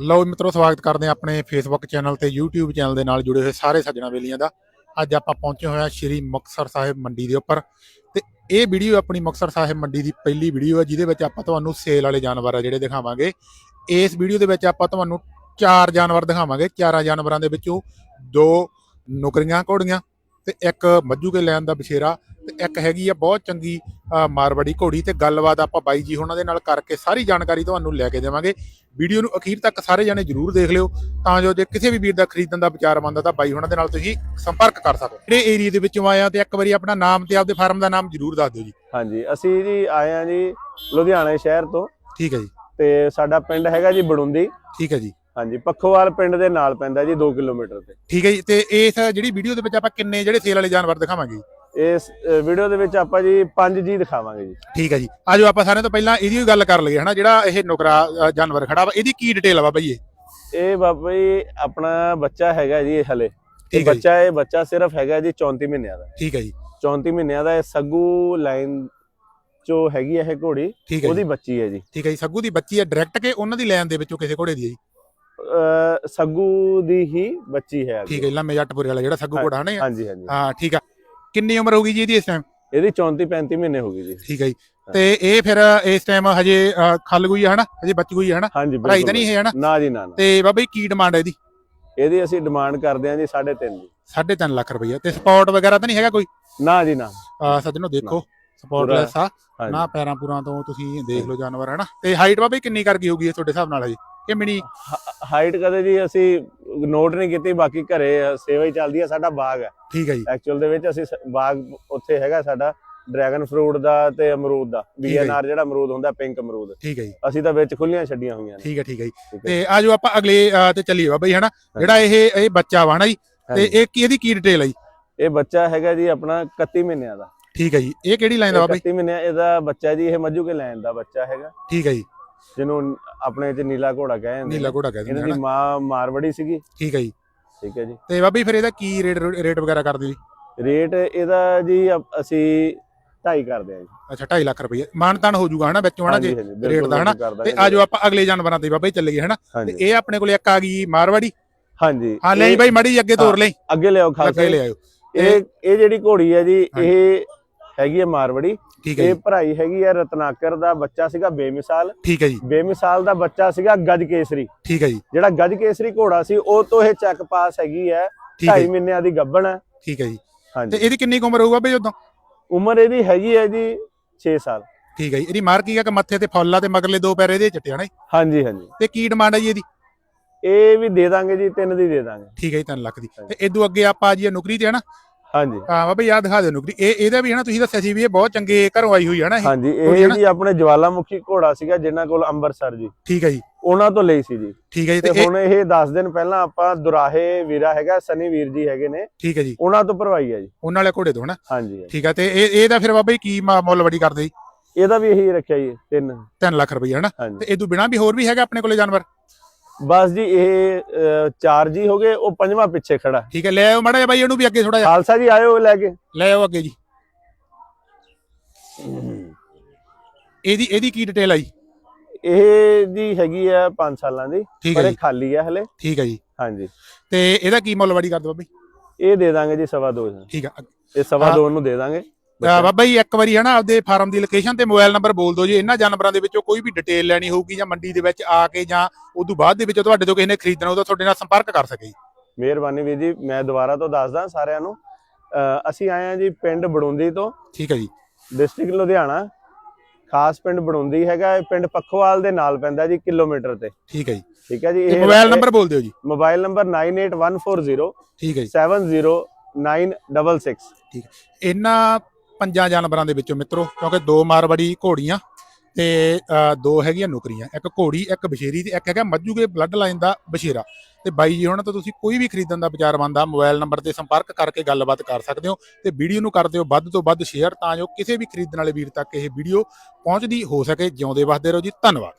ਲਓ ਮਿੱਤਰੋ, ਸਵਾਗਤ ਕਰਦੇ ਹਾਂ ਆਪਣੇ ਫੇਸਬੁੱਕ ਚੈਨਲ ਤੇ YouTube ਚੈਨਲ ਦੇ ਨਾਲ ਜੁੜੇ ਹੋਏ ਸਾਰੇ ਸੱਜਣਾ ਬੇਲੀਆਂ ਦਾ। ਅੱਜ ਆਪਾਂ ਪਹੁੰਚੇ ਹੋਏ ਹਾਂ ਸ਼੍ਰੀ ਮੁਕਤਸਰ ਸਾਹਿਬ ਮੰਡੀ ਦੇ ਉੱਪਰ। ਤੇ ਇਹ ਵੀਡੀਓ ਆਪਣੀ ਮੁਕਤਸਰ ਸਾਹਿਬ ਮੰਡੀ ਦੀ ਪਹਿਲੀ ਵੀਡੀਓ ਹੈ, ਜਿਹਦੇ ਵਿੱਚ ਆਪਾਂ ਤੁਹਾਨੂੰ ਸੇਲ ਵਾਲੇ ਜਾਨਵਰ ਆ ਜਿਹੜੇ ਦਿਖਾਵਾਂਗੇ। ਇਸ ਵੀਡੀਓ ਦੇ ਵਿੱਚ ਆਪਾਂ ਤੁਹਾਨੂੰ ਚਾਰ ਜਾਨਵਰ ਦਿਖਾਵਾਂਗੇ। ਚਾਰਾਂ ਜਾਨਵਰਾਂ ਦੇ ਵਿੱਚੋਂ ਦੋ ਨੁਕਰੀਆਂ ਘੋੜੀਆਂ ਤੇ ਇੱਕ ਮੱਝੂ ਕੇ ਲੈਣ ਦਾ ਬਛੇਰਾ ਤੇ ਇੱਕ ਹੈਗੀ ਆ ਬਹੁਤ ਚੰਗੀ ਮਾਰਵਾੜੀ ਘੋੜੀ ਤੇ ਗੱਲਬਾਤ ਆਪਾਂ ਬਾਈ ਜੀ ਉਹਨਾਂ ਦੇ ਨਾਲ ਕਰਕੇ ਸਾਰੀ ਜਾਣਕਾਰੀ ਤੁਹਾਨੂੰ ਲੈ ਕੇ ਦੇਵਾਂਗੇ। ਵੀਡੀਓ ਨੂੰ ਅਖੀਰ ਤੱਕ ਸਾਰੇ ਜਣੇ ਜਰੂਰ ਦੇਖ ਲਿਓ ਤਾਂ ਜੋ ਜੇ ਕਿਸੇ ਵੀ ਵੀਰ ਦਾ ਖਰੀਦਣ ਦਾ ਵਿਚਾਰ ਬਣਦਾ ਤਾਂ ਬਾਈ ਉਹਨਾਂ ਦੇ ਨਾਲ ਤੁਸੀਂ ਸੰਪਰਕ ਕਰ ਸਕੋ। ਜਿਹੜੇ ਏਰੀਆ ਦੇ ਵਿੱਚੋਂ ਆਇਆ ਤੇ ਇੱਕ ਵਾਰੀ ਆਪਣਾ ਨਾਮ ਤੇ ਆਪਦੇ ਫਾਰਮ ਦਾ ਨਾਮ ਜਰੂਰ ਦੱਸ ਦਿਓ ਜੀ। ਹਾਂਜੀ ਅਸੀਂ ਜੀ ਆਏ ਆ ਜੀ ਲੁਧਿਆਣਾ ਸ਼ਹਿਰ ਤੋਂ ਠੀਕ ਹੈ ਜੀ। ਤੇ ਸਾਡਾ ਪਿੰਡ ਹੈਗਾ ਜੀ ਬੜੁੰਦੀ। ਠੀਕ ਹੈ ਜੀ। ਹਾਂਜੀ ਪੱਖੋਵਾਲ ਪਿੰਡ ਦੇ ਨਾਲ ਪੈਂਦਾ ਜੀ 2 ਕਿਲੋਮੀਟਰ ਤੇ। ਠੀਕ ਹੈ ਜੀ ਤੇ ਇਸ ਜਿਹੜੀ ਵੀਡੀਓ ਦੇ ਵਿੱਚ ਆਪਾਂ ਕਿੰਨੇ ਜਿਹੜੇ ਸੇਲ ਵਾਲੇ ਜਾਨਵਰ ਦਿਖਾਵਾਂਗੇ ਜੀ? ਇਸ ਵੀਡੀਓ ਦੇ ਵਿੱਚ ਆਪਾਂ ਜੀ ਪੰਜ ਜੀ ਦਿਖਾਵਾਂਗੇ ਜੀ। ਠੀਕ ਹੈ ਜੀ ਆਜੋ ਆਪਾਂ ਸਾਰਿਆਂ ਤੋਂ ਪਹਿਲਾਂ ਇਹਦੀ ਵੀ ਗੱਲ ਕਰ ਲਈਏ ਹਨਾ ਜਿਹੜਾ ਇਹ ਨੁਕਰਾ ਜਾਨਵਰ ਖੜਾ ਵਾ ਇਹਦੀ ਕੀ ਡਿਟੇਲ ਵਾ ਬਈ ਇਹ? ਇਹ ਬਾਬਾ ਜੀ ਆਪਣਾ ਬੱਚਾ ਹੈਗਾ ਜੀ ਇਹ ਹਲੇ। ਤੇ ਠੀਕ ਹੈ ਜੀ। ਬੱਚਾ ਇਹ ਬੱਚਾ ਸਿਰਫ ਹੈਗਾ ਜੀ 34 ਮਹੀਨਿਆਂ ਦਾ। ਠੀਕ ਹੈ ਜੀ। 34 ਮਹੀਨਿਆਂ ਦਾ ਇਹ ਸੱਗੂ ਲਾਈਨ ਚੋ ਹੈਗੀ ਇਹ ਘੋੜੀ ਉਹਦੀ ਜੀ। ਬੱਚੀ ਹੈ ਜੀ। ਠੀਕ ਹੈ ਜੀ ਸੱਗੂ ਦੀ ਬੱਚੀ ਹੈ ਡਾਇਰੈਕਟ ਕੇ ਉਹਨਾਂ ਦੀ ਲੈਣ ਦੇ ਵਿੱਚੋਂ ਕਿਸੇ ਘੋੜੇ ਦੀ ਹੈ ਜੀ? ਸੱਗੂ ਦੀ ਹੀ ਬੱਚੀ ਹੈ। ਠੀਕ ਹੈ ਲੰਮੇ ਜੱਟਪੁਰੇ ਵਾਲਾ ਜਿਹੜਾ ਸੱਗੂ ਘੋੜਾ ਹਨਾ? ਹਾਂਜੀ ਹਾਂਜੀ। ਹਾਂ ਠੀਕ ਆ। ਕਿੰਨੀ ਉਮਰ ਹੋ ਗਈ ਜੀ ਇਹਦੀ ਇਸ ਟਾਈਮ ਇਹਦੀ 34 35 ਮਹੀਨੇ ਹੋ ਗਈ ਜੀ। ਠੀਕ ਹੈ ਜੀ। ਤੇ ਇਹ ਫਿਰ ਇਸ ਟਾਈਮ ਹਜੇ ਖੱਲ ਗਈ ਹੈ ਹਨਾ? ਹਜੇ ਬੱਚ ਗਈ ਹੈ ਹਨਾ? ਭਰਾਈ ਤਾਂ। ਨਹੀਂ ਹੈ ਹਨਾ? ਨਾ ਜੀ ਨਾ ਨਾ। ਤੇ ਬਾਬਾ ਜੀ ਕੀ ਡਿਮਾਂਡ ਹੈ ਇਹਦੀ? ਇਹਦੀ ਅਸੀਂ ਡਿਮਾਂਡ ਕਰਦੇ ਹਾਂ ਜੀ 3.5 ਜੀ 3.5 ਲੱਖ ਰੁਪਈਆ। ਤੇ ਸਪੋਰਟ ਵਗੈਰਾ ਤਾਂ ਨਹੀਂ ਹੈਗਾ ਕੋਈ? ਨਾ ਜੀ ਨਾ। ਸੱਜਣੋ ਦੇਖੋ। ਸਪੋਰਟ ਪੂਰਾ- ਲੈਸ ਆ ਨਾ ਪੈਰਾਂ ਪੂਰਾਂ ਤੋਂ ਤੁਸੀਂ ਦੇਖ ਲਓ ਜਾਨਵਰ ਹਨਾ? ਤੇ ਹਾਈਟ ਬਾਬਾ ਜੀ ਕਿੰਨੀ ਕਰ ਗਈ ਹੋਗੀ ਤੁਹਾਡੇ ਹਿਸਾਬ ਨਾਲ ਹਜੇ? ਕਿ ਮਿਨੀ ਹਾਈਟ ਕਦੇ ਜੀ ਅਸੀਂ ਨੋਟ ਨਹੀਂ ਕੀਤੀ ਬਾਕੀ ਘਰੇ ਸੇਵਾ ਹੀ ਚੱਲਦੀ ਹੈ ਸਾਡਾ ਬਾਗ ਹੈ ਠੀਕ ਹੈ ਜੀ। ਐਕਚੁਅਲ ਦੇ ਵਿੱਚ ਅਸੀਂ ਬਾਗ ਉੱਥੇ ਹੈਗਾ ਸਾਡਾ ਡਰੈਗਨ ਫਰੂਟ ਦਾ ਤੇ ਅਮਰੂਦ ਦਾ। ਬੀਐਨਆਰ ਜਿਹੜਾ ਅਮਰੂਦ ਹੁੰਦਾ ਪਿੰਕ ਅਮਰੂਦ। ਠੀਕ ਹੈ ਜੀ। ਅਸੀਂ ਤਾਂ ਵਿੱਚ ਖੁੱਲੀਆਂ ਛੱਡੀਆਂ ਹੋਈਆਂ ਨੇ। ਠੀਕ ਹੈ ਠੀਕ ਹੈ ਜੀ। ਤੇ ਆਜੋ ਆਪਾਂ ਅਗਲੇ ਤੇ ਚੱਲੀਏ ਬਾਬਾ ਜੀ ਹਨਾ? ਜਿਹੜਾ ਇਹ ਇਹ ਬੱਚਾ ਵਾ ਜੀ ਤੇ। ਇਹ ਕੀ ਇਹਦੀ ਕੀ ਡਿਟੇਲ ਹੈ ਜੀ? ਇਹ ਬੱਚਾ ਹੈਗਾ ਜੀ ਆਪਣਾ 31 ਮਹੀਨਿਆਂ ਦਾ। ਠੀਕ ਹੈ ਜੀ। ਇਹ ਕਿਹੜੀ ਲਾਈਨ ਦਾ ਬਾਬਾ ਜੀ? 31 ਮਹੀਨਿਆਂ ਇਹਦਾ ਬੱਚਾ ਜੀ ਇਹ ਮੱਜੂ ਕੇ ਲੈਣ ਦਾ ਬੱਚਾ ਹੈਗਾ। ਠੀਕ ਹੈ ਜੀ। ਜਿਹਨੂੰ ਆਪਣੇ ਚ ਨੀਲਾ ਘੋੜਾ ਕਹਿੰਦੇ ਨੀਲਾ ਘੋੜਾ ਕਹਿ ਦਿੰਦੇ ਇਹਨਾਂ ਦੀ ਮਾਂ ਮਾਰਵੜੀ ਸੀਗੀ। ਠੀਕ ਹੈ ਜੀ। ਠੀਕ ਹੈ ਜੀ। ਤੇ ਬਾਬਾ ਜੀ ਫਿਰ ਇਹਦਾ ਕੀ ਰੇਟ ਰੇਟ ਵਗੈਰਾ ਕਰਦੇ ਜੀ? ਰੇਟ ਇਹਦਾ ਜੀ ਅਪ- ਅਸੀਂ 2.5 ਕਰਦੇ ਹਾਂ ਜੀ। ਅੱਛਾ 2.5 ਲੱਖ ਰੁਪਏ ਮਾਨਤਾਨ ਹੋ ਜਾਊਗਾ ਹਨਾ? ਵਿੱਚੋਂ ਹਨਾ ਜੇ ਹਾਂਜੀ, ਬਿਲਕੁਲ ਦਾ ਹਨਾ? ਕਰ ਦਾਂਗੇ ਤੇ ਆਜੋ ਆਪਾਂ ਅਗਲੇ ਜਾਨਵਰਾਂ ਤੇ ਬਾਬਾ ਜੀ ਚੱਲੀਏ ਹਨਾ? ਤੇ ਹਾਂਜੀ। ਇਹ ਆਪਣੇ ਕੋਲੇ ਇੱਕ ਆ ਗਈ ਮਾਰਵਾੜੀ। ਹਾਂਜੀ। ਹਾਂ ਲੈ ਇਹ- ਬਾਈ ਮੜੀ ਅੱਗੇ ਤੋਰ ਲਈ ਅੱਗੇ ਲਿਆਓ ਖਾਲਸਾ ਅੱਗੇ ਜੀ। ਲੈ ਆਇਓ ਇਹ ਇਹ ਜਿਹੜੀ ਘੋੜੀ ਹੈ ਜੀ। ਇਹ ਹੈਗੀ ਹੈ ਮਾਰਵੜੀ। ਠੀਕ ਹੈ ਇਹ ਭਰਾਈ ਹੈਗੀ ਹੈ ਰਤਨਾਕਰ ਦਾ ਬੱਚਾ ਸੀਗਾ ਬੇਮਿਸਾਲ। ਠੀਕ ਹੈ ਜੀ। ਬੇਮਿਸਾਲ ਦਾ ਬੱਚਾ ਸੀਗਾ ਗੱਜ ਕੇਸਰੀ ਠੀਕ ਹੈ ਜੀ। ਜਿਹੜਾ ਗੱਜ ਕੇਸਰੀ ਘੋੜਾ ਸੀ ਉਹ ਤੋਂ ਇਹ ਚੈੱਕ ਪਾਸ ਹੈਗੀ ਹੈ। ਠੀਕ ਹੈ 2.5 ਜੀ, ਮਹੀਨਿਆਂ ਦੀ ਗੱਭਣ ਹੈ। ਠੀਕ ਹੈ ਜੀ। ਤੇ ਹਾਂਜੀ ਇਹਦੀ ਕਿੰਨੀ ਉਮਰ ਹੋਊਗਾ ਬਈ ਉਦੋਂ? ਉਮਰ ਇਹਦੀ ਹੈਗੀ ਹੈ ਜੀ 6 ਸਾਲ। ਠੀਕ ਹੈ ਜੀ। ਇਹਦੀ ਮਾਰ ਕੀ ਹੈ ਕਿ ਮੱਥੇ ਤੇ ਫੁੱਲ ਤੇ ਮਗਰਲੇ ਦੋ ਪੈਰ ਇਹਦੇ ਚਿੱਟੇ ਹਨਾ? ਹਾਂਜੀ ਹਾਂਜੀ। ਤੇ ਕੀ ਡਿਮਾਂਡ ਹੈ ਜੀ ਇਹਦੀ? ਇਹ ਵੀ ਦੇ ਦਾਂਗੇ ਜੀ ਤਿੰਨ ਦੀ ਦੇ ਦਾਂਗੇ। ਠੀਕ ਹੈ ਜੀ 3 ਲੱਖ ਦੀ। ਤੇ ਇਦੋਂ ਅੱਗੇ ਆਪਾਂ ਜੀ ਨੌਕਰੀ ਤੇ ਹਨਾ ਹਾਂਜੀ। ਹਾਂ ਬਾਬਾ ਯਾਦ ਦਿਖਾ ਦਿਓ ਨੌਕਰੀ। ਇਹ ਇਹਦਾ ਵੀ ਹਨਾ ਤੁਸੀਂ ਦੱਸਿਆ ਸੀ ਵੀ ਇਹ ਬਹੁਤ ਚੰਗੇ ਘਰੋਂ ਆਈ ਹੋਈ ਹੈ ਨਾ ਇਹ? ਹਾਂਜੀ ਇਹ? ਜੀ ਆਪਣੇ ਜਵਾਲਾਮੁਖੀ ਘੋੜਾ ਸੀਗਾ ਜਿਨ੍ਹਾਂ ਕੋਲ ਅੰਮ੍ਰਿਤਸਰ ਜੀ। ਠੀਕ ਹੈ ਜੀ। ਉਹਨਾਂ ਤੋਂ ਲਈ ਸੀ ਜੀ। ਠੀਕ ਹੈ ਜੀ ਤੇ ਹੁਣ ਇਹ 10 ਦਿਨ ਪਹਿਲਾਂ ਆਪਾਂ ਦੁਰਾਹੇ ਵੀਰਾ ਹੈਗਾ ਸਨੀ ਵੀਰ ਜੀ ਹੈਗੇ ਨੇ। ਠੀਕ ਹੈ ਜੀ। ਉਹਨਾਂ ਤੋਂ ਭਰਵਾਈ ਹੈ ਜੀ। ਉਹਨਾਂ ਵਾਲੇ ਘੋੜੇ ਤੋਂ ਹਨਾ? ਹਾਂਜੀ। ਠੀਕ ਹੈ ਤੇ ਇਹ ਇਹਦਾ ਫਿਰ ਬਾਬਾ ਜੀ ਕੀ ਮ- ਮੁੱਲ ਵੜੀ ਕਰਦੇ ਜੀ? ਇਹਦਾ ਵੀ ਇਹੀ ਰੱਖਿਆ ਜੀ ਤਿੰਨ। 3 ਲੱਖ ਰੁਪਏ ਹਨਾ? ਤੇ ਇਹ ਤੋਂ ਬਿਨਾ ਵੀ ਹੋਰ ਵੀ ਹੈਗਾ ਆਪਣੇ ਕੋਲੇ ਜਾਨਵਰ? ਬਸ ਜੀ ਇਹ ਚਾਰ ਜੀ ਹੋ ਗਏ ਉਹ ਪੰਜਵਾਂ ਪਿੱਛੇ ਖੜਾ। ਠੀਕ ਹੈ ਲੈ ਆਓ ਮਾੜਾ ਜਿਹਾ ਬਾਈ ਇਹਨੂੰ ਵੀ ਅੱਗੇ ਥੋੜਾ ਜਿਹਾ। ਖਾਲਸਾ ਜੀ ਆਇਓ ਲੈ ਕੇ। ਲੈ ਆਓ ਅੱਗੇ ਜੀ। ਇਹਦੀ ਇਹਦੀ ਕੀ ਡਿਟੇਲ ਆ ਜੀ? ਇਹ ਜੀ ਹੈਗੀ ਆ 5 ਸਾਲਾਂ ਦੀ ਪਰ ਇਹ ਖਾਲੀ ਹੈ ਹਲੇ। ਠੀਕ ਹੈ ਜੀ। ਹਾਂਜੀ। ਤੇ ਇਹਦਾ ਕੀ ਮੁੱਲ ਵੜੀ ਕਰਦੇ ਬਾਬਾ ਜੀ ਇਹ ਦੇ ਦਾਂਗੇ ਜੀ ਸਵਾ ਦੋ ਠੀਕ ਆ ਇਹ ਸਵਾ ਹਾਂ। ਦੋ ਨੂੰ ਦੇ ਦਾਂਗੇ। ਬਾਬਾ ਜੀ ਇੱਕ ਵਾਰੀ ਹਨਾ ਆਪਦੇ ਫਾਰਮ ਦੀ ਲੋਕੇਸ਼ਨ ਤੇ ਮੋਬਾਈਲ ਨੰਬਰ ਬੋਲ ਦਿਓ ਜੀ। ਇਹਨਾਂ ਜਾਨਵਰਾਂ ਦੇ ਵਿੱਚੋਂ ਕੋਈ ਵੀ ਡਿਟੇਲ ਲੈਣੀ ਹੋਊਗੀ ਜਾਂ ਮੰਡੀ ਦੇ ਵਿੱਚ ਆ ਕੇ ਜਾਂ ਉਦੋਂ ਬਾਅਦ ਦੇ ਵਿੱਚ ਤੁਹਾਡੇ ਤੋਂ ਕਿਸੇ ਨੇ ਖਰੀਦਣਾ ਉਹਦਾ ਤੁਹਾਡੇ ਨਾਲ ਸੰਪਰਕ ਕਰ ਸਕੇ ਜੀ। ਮਿਹਰਬਾਨੀ ਵੀਰ ਜੀ ਮੈਂ ਦੁਬਾਰਾ ਤੋਂ ਦੱਸਦਾ ਸਾਰਿਆਂ ਨੂੰ। ਅਸੀਂ ਆਏ ਆ ਜੀ ਪਿੰਡ ਬੜੁੰਦੀ ਤੋਂ। ਠੀਕ ਹੈ ਜੀ। ਡਿਸਟ੍ਰਿਕਟ ਲੁਧਿਆਣਾ। ਖਾਸ ਪਿੰਡ ਬੜੁੰਦੀ ਹੈਗਾ ਇਹ ਪਿੰਡ ਪੱਖੋਵਾਲ ਦੇ ਨਾਲ ਪੈਂਦਾ ਜੀ ਕਿਲੋਮੀਟਰ ਤੇ। ਠੀਕ ਹੈ ਜੀ। ਠੀਕ ਹੈ ਜੀ ਤੇ ਮੋਬਾਈਲ ਨੰਬਰ ਬੋਲ ਦਿਓ ਜੀ। ਮੋਬਾਈਲ ਨੰਬਰ 98140 ਠੀਕ ਹੈ ਜੀ। 70966 ਇਹਨਾਂ ਪੰਜਾਂ ਜਾਨਵਰਾਂ ਦੇ ਵਿੱਚੋਂ ਮਿੱਤਰੋ, ਕਿਉਂਕਿ ਦੋ ਮਾਰਵਾੜੀ ਘੋੜੀਆਂ ਤੇ ਦੋ ਹੈਗੀਆਂ ਨੁਕਰੀਆਂ, ਇੱਕ ਘੋੜੀ, ਇੱਕ ਬਸ਼ੇਰੀ ਤੇ ਇੱਕ ਹੈਗਾ ਮੱਜੂਗੇ ਬਲੱਡ ਲਾਈਨ ਦਾ ਬਸ਼ੇਰਾ ਤੇ ਬਾਈ ਜੀ, ਹੁਣ ਤਾਂ ਤੁਸੀਂ ਕੋਈ ਵੀ ਖਰੀਦਣ ਦਾ ਵਿਚਾਰ ਬੰਦਾ ਮੋਬਾਈਲ ਨੰਬਰ ਤੇ ਸੰਪਰਕ ਕਰਕੇ ਗੱਲਬਾਤ ਕਰ ਸਕਦੇ ਹੋ ਤੇ ਵੀਡੀਓ ਨੂੰ ਕਰ ਦਿਓ, ਵੱਧ ਤੋਂ ਵੱਧ ਸ਼ੇਅਰ ਤਾਂ ਜੋ ਕਿਸੇ ਵੀ ਖਰੀਦਣ ਵਾਲੇ ਵੀਰ ਤੱਕ ਇਹ ਵੀਡੀਓ ਪਹੁੰਚਦੀ ਹੋ ਸਕੇ। ਜਿਉਂਦੇ ਵਸਦੇ ਰਹੋ ਜੀ, ਧੰਨਵਾਦ।